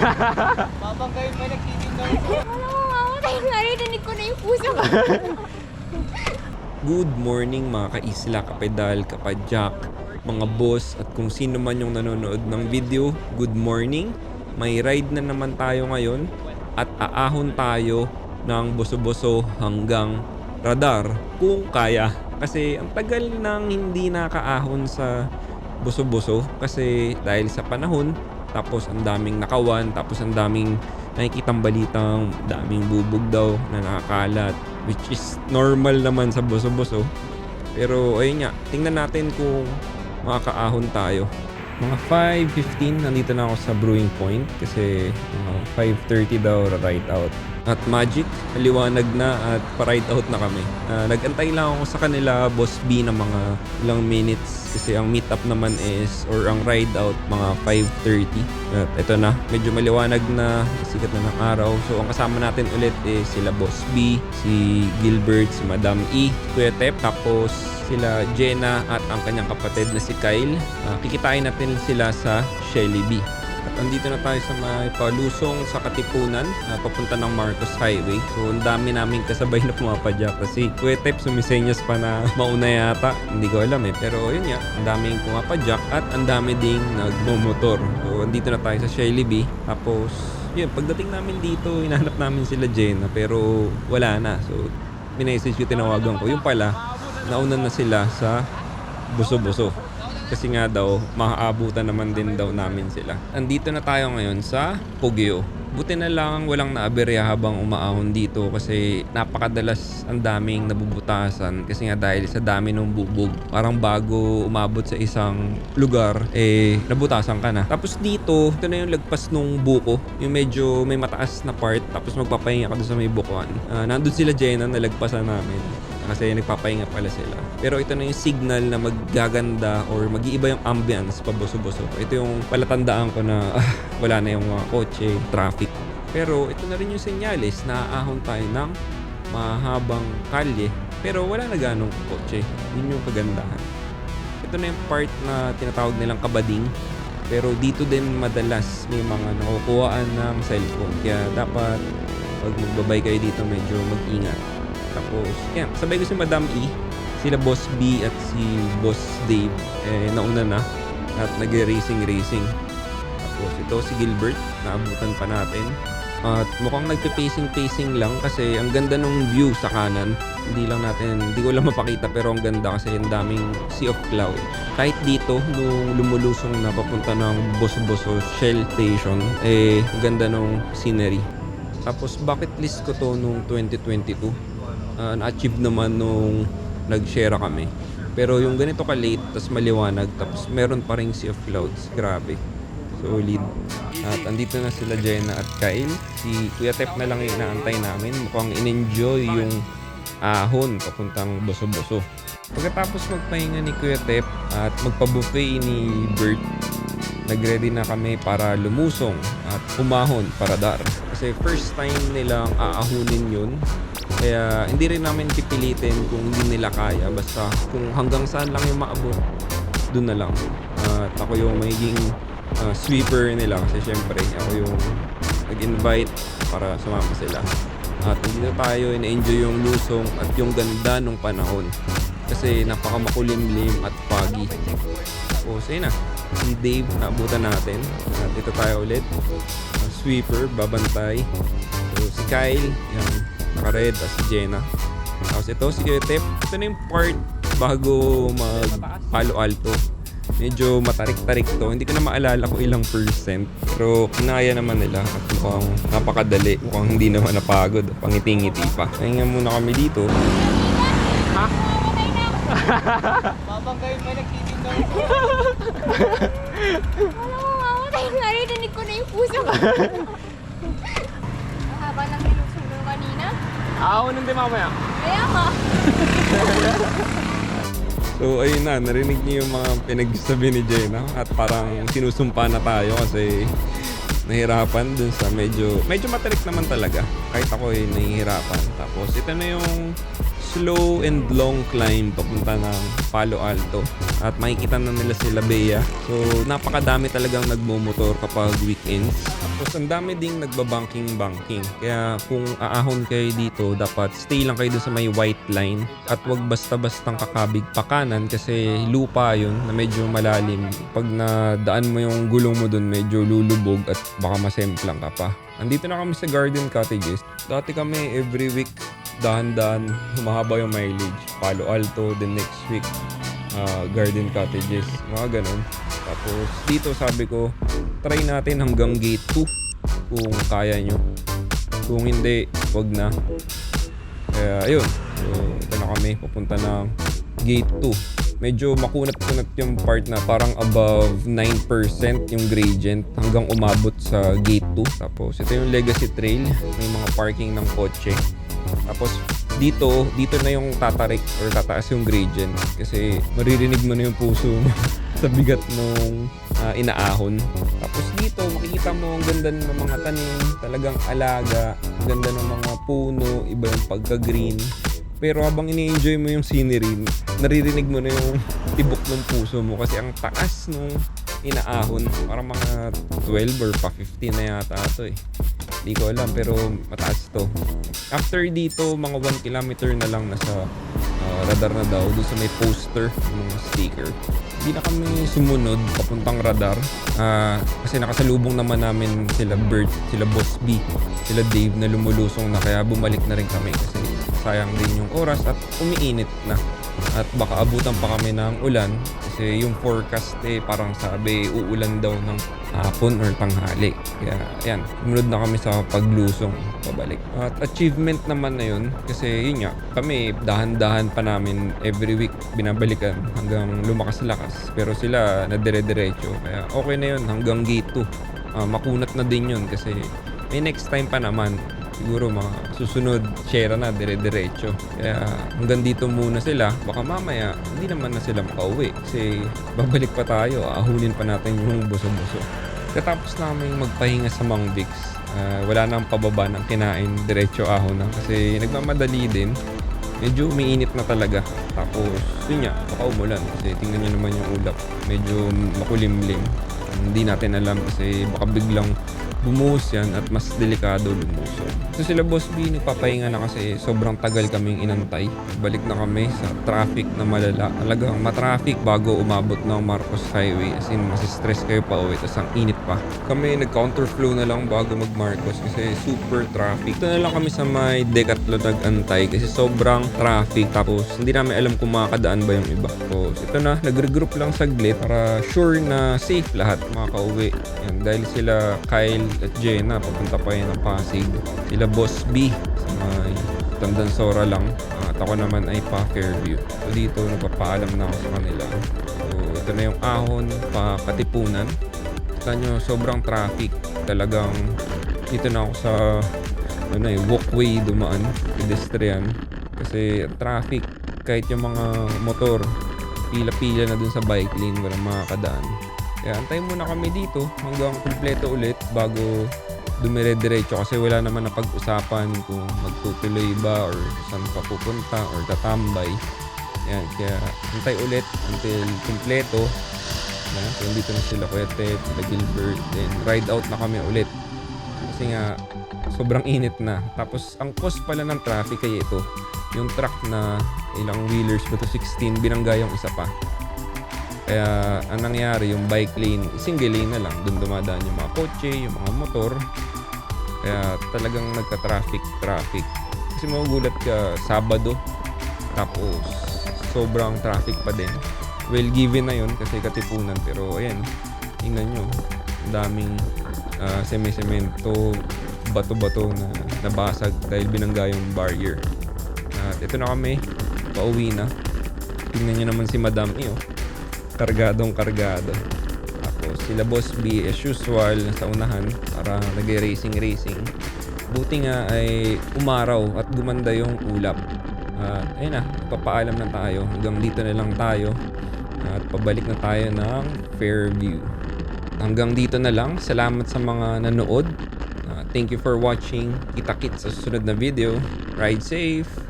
Babanggayin pa nagtitinda Wala ko mamatay. Narinig ko na yung puso ko. Good morning mga ka-isla, kapedal, kapadyak, mga boss at kung sino man yung nanonood ng video, good morning. May ride na naman tayo ngayon at aahon tayo ng boso-boso hanggang radar kung kaya. Kasi ang tagal nang hindi nakaahon sa boso-boso kasi dahil sa panahon tapos ang daming nakawan tapos ang daming nakikitang balitang daming bubog daw na nakakalat which is normal naman sa boso-boso. Pero ayun nga tingnan natin kung makakaahon tayo. Mga 5.15 nandito na ako sa Brewing Point kasi mga 5.30 daw ride out at Magic liwanag na at pa-ride out na kami. Ah, nagantay lang ako sa kanila Boss B ng mga ilang minutes. Kasi ang meet up naman is or ang ride out mga 5.30 at ito na medyo maliwanag na sikat na ng araw. So ang kasama natin ulit is sila Boss B si Gilbert si Madam E Kuya Tep tapos sila Jenna at ang kanyang kapatid na si Kyle. Ah, kikitain natin sila sa Shelly B at andito na tayo sa may palusong sa Katipunan, na papunta ng Marcos Highway. So, ang dami namin kasabay na pumapadyak kasi Kuya Tep sumisenyas pa na mauna yata. Hindi ko alam eh. Pero yun nga, ang daming pumapadyak at ang dami ding nagmomotor. So, andito na tayo sa Shelly B. Tapos, yun, pagdating namin dito, hinahanap namin sila Jenna pero wala na. So, minessage ko, tinawagan ko. Yung pala, nauna na sila sa buso-buso. Kasi nga daw, maaabutan naman din daw namin sila. Andito na tayo ngayon sa Pugyo. Buti na lang walang naaberya habang umaahon dito kasi napakadalas ang daming nabubutasan kasi nga dahil sa dami ng bubog. Parang bago umabot sa isang lugar, eh, nabutasan ka na. Tapos dito, ito na yung lagpas nung buko. Yung medyo may mataas na part tapos magpapahinga ka doon sa may bukuan. Ah, nandun sila Jenna, nalagpasan namin kasi nagpapahinga pala sila. Pero ito na yung signal na maggaganda or mag-iiba yung ambience paboso-boso. Ito yung palatandaan ko na ah, wala na yung mga kotse, traffic. Pero ito na rin yung senyales na aahon tayo ng mahabang kalye. Pero wala na ganong kotse. Yun yung kagandahan. Ito na yung part na tinatawag nilang kabading. Pero dito din madalas may mga nakukuhaan ng cellphone. Kaya dapat pag magbabay kayo dito medyo mag-ingat. Tapos, yan, sabay ko si Madam E, sila Boss B at si Boss Dave, eh, nauna na at nag-racing-racing. Tapos ito si Gilbert, naabutan pa natin. At mukhang nagpe-pacing-pacing lang kasi ang ganda ng view sa kanan. Hindi lang natin, hindi ko lang mapakita pero ang ganda kasi ang daming sea of cloud. Kahit dito, nung lumulusong na papunta ng Boso-Boso Shell Station, eh, ganda ng scenery. Tapos bucket list ko to nung 2022 uh, na-achieve naman nung nag-share kami. Pero yung ganito ka-late, tapos maliwanag, tapos meron pa ring sea of clouds. Grabe. Solid. At andito na sila Jenna at Kyle. Si Kuya Tep na lang yung inaantay namin. Mukhang in-enjoy yung ahon papuntang boso-boso. Pagkatapos magpahinga ni Kuya Tep at magpa-buffet ni Bert, nagready na kami para lumusong at umahon para dar. Kasi first time nilang aahunin yun. Kaya hindi rin namin pipilitin kung hindi nila kaya. Basta kung hanggang saan lang yung maabot, dun na lang. At ako yung magiging uh, sweeper nila kasi syempre ako yung nag-invite para sumama sila. At hindi na tayo in-enjoy yung lusong at yung ganda ng panahon. Kasi napakamakulimlim at foggy. O, sige na. Si Dave, naabutan natin. At ito tayo ulit. Uh, sweeper, babantay. So, si Kyle, yan, naka-red. At si Jenna. Tapos ito, si Tep. Ito na yung part bago mag Palo Alto. Medyo matarik-tarik to. Hindi ko na maalala kung ilang percent. Pero kinaya naman nila at mukhang napakadali. Mukhang hindi naman napagod. Pangiti-ngiti pa. Pahinga muna kami dito. Babanggayin pa nagtitinda Wala ko mamatay. Narinig ko na yung puso ko. Haba ng mo. Ahon hindi mamaya. Kaya nga. So ayun na, narinig niyo yung mga pinagsabi ni Jenna at parang sinusumpa na tayo kasi nahirapan dun sa medyo, medyo matarik naman talaga. Kahit ako ay nahihirapan. Tapos ito na yung slow and long climb papunta ng Palo Alto. at makikita na nila sila Bea. So, napakadami talagang nagmumotor kapag weekends. Tapos, ang dami ding nagbabanking-banking. Kaya, kung aahon kayo dito, dapat stay lang kayo sa may white line at wag basta-bastang kakabig pa kanan kasi lupa yun na medyo malalim. Pag nadaan mo yung gulong mo dun, medyo lulubog at baka masemplang ka pa. Andito na kami sa Garden Cottages. Dati kami every week dahan-dahan humahaba yung mileage. Palo Alto, the next week uh, Garden Cottages, mga ganun. Tapos dito sabi ko, try natin hanggang gate 2 kung kaya nyo. Kung hindi, wag na. Kaya ayun, so, ito na kami, papunta ng gate 2. Medyo makunat-kunat yung part na parang above 9% yung gradient hanggang umabot sa gate 2. Tapos ito yung legacy trail, may mga parking ng kotse. Tapos dito, dito na yung tatarik or tataas yung gradient kasi maririnig mo na yung puso mo sa bigat nung ah, inaahon. Tapos dito, makikita mo ang ganda ng mga tanim, talagang alaga, ganda ng mga puno, iba yung pagka-green. Pero habang ini-enjoy mo yung scenery, naririnig mo na yung tibok ng puso mo kasi ang taas nung inaahon, parang mga 12 or pa 15 na yata ito eh. Hindi ko alam pero mataas to. After dito, mga 1 kilometer na lang nasa ah, radar na daw doon sa may poster ng sticker. Hindi na kami sumunod papuntang radar ah, kasi nakasalubong naman namin sila Bert, sila Boss B, sila Dave na lumulusong na kaya bumalik na rin kami kasi sayang din yung oras at umiinit na. At baka abutan pa kami ng ulan kasi yung forecast eh parang sabi uulan daw ng hapon or tanghali. Kaya yan sumunod na kami sa paglusong pabalik. At achievement naman na yun kasi yun nga kami dahan-dahan pa namin every week binabalikan hanggang lumakas-lakas pero sila na dire-diretso kaya okay na yun hanggang gate 2 Ah, makunat na din yun kasi may next time pa naman siguro mga susunod share na dire-diretso. Kaya hanggang dito muna sila. Baka mamaya hindi naman na sila makauwi kasi babalik pa tayo. Ahunin pa natin yung buso-buso. Katapos namin magpahinga sa Mang Vix, ah, wala nang pababa ng kinain, diretso ahon na kasi nagmamadali din. Medyo umiinit na talaga. Tapos, yun nga, baka umulan. Kasi tingnan nyo naman yung ulap. Medyo makulimlim. Hindi natin alam kasi baka biglang bumuhos yan at mas delikado lumusong. So sila Boss B, nagpapahinga na kasi sobrang tagal kaming inantay. Balik na kami sa traffic na malala. Talagang matraffic bago umabot ng Marcos Highway. As in, masistress kayo pa uwi. Tapos ang init pa. Kami nag-counterflow na lang bago mag Marcos kasi super traffic. Ito na lang kami sa may Decathlon nag-antay kasi sobrang traffic. Tapos hindi namin alam kung makakadaan ba yung iba. So ito na, nag-regroup lang saglit para sure na safe lahat makakauwi. Yan, dahil sila Kyle at Jenna papunta pa yun ng Pasig. Sila Boss B sa may Tandansora lang. At ako naman ay pa Fairview. So dito nagpapaalam na ako sa kanila. So ito na yung ahon pa Katipunan. Kita nyo, sobrang traffic. Talagang dito na ako sa ano eh, walkway dumaan, pedestrian. Kasi traffic, kahit yung mga motor, pila-pila na dun sa bike lane, walang makakadaan. Kaya antayin muna kami dito hanggang kumpleto ulit bago dumire-diretso kasi wala naman na pag-usapan kung magtutuloy ba or saan pa pupunta or tatambay. Yan, kaya antay ulit until kumpleto. Na, so dito na sila Kuya Ted, sila Gilbert, then ride out na kami ulit. Kasi nga, sobrang init na. Tapos, ang cause pala ng traffic ay ito. Yung truck na ilang wheelers ba to 16, binangga yung isa pa. Kaya ang nangyari, yung bike lane, single lane na lang. Doon dumadaan yung mga kotse, yung mga motor. Kaya talagang nagka-traffic, traffic. Kasi magugulat ka, Sabado. Tapos, sobrang traffic pa din. Well given na yun kasi katipunan. Pero ayan, tingnan nyo. Ang daming ah, semi-semento, bato-bato na nabasag dahil binangga yung barrier. At ito na kami, pauwi na. Tingnan nyo naman si Madam E, oh. Kargadong kargado. Tapos sila Boss B as usual sa unahan para nag-racing racing. Buti nga ay umaraw at gumanda yung ulap. At ayun na, papaalam na tayo. Hanggang dito na lang tayo. At pabalik na tayo ng Fairview. Hanggang dito na lang. Salamat sa mga nanood. Uh, thank you for watching. Kita-kit sa susunod na video. Ride safe!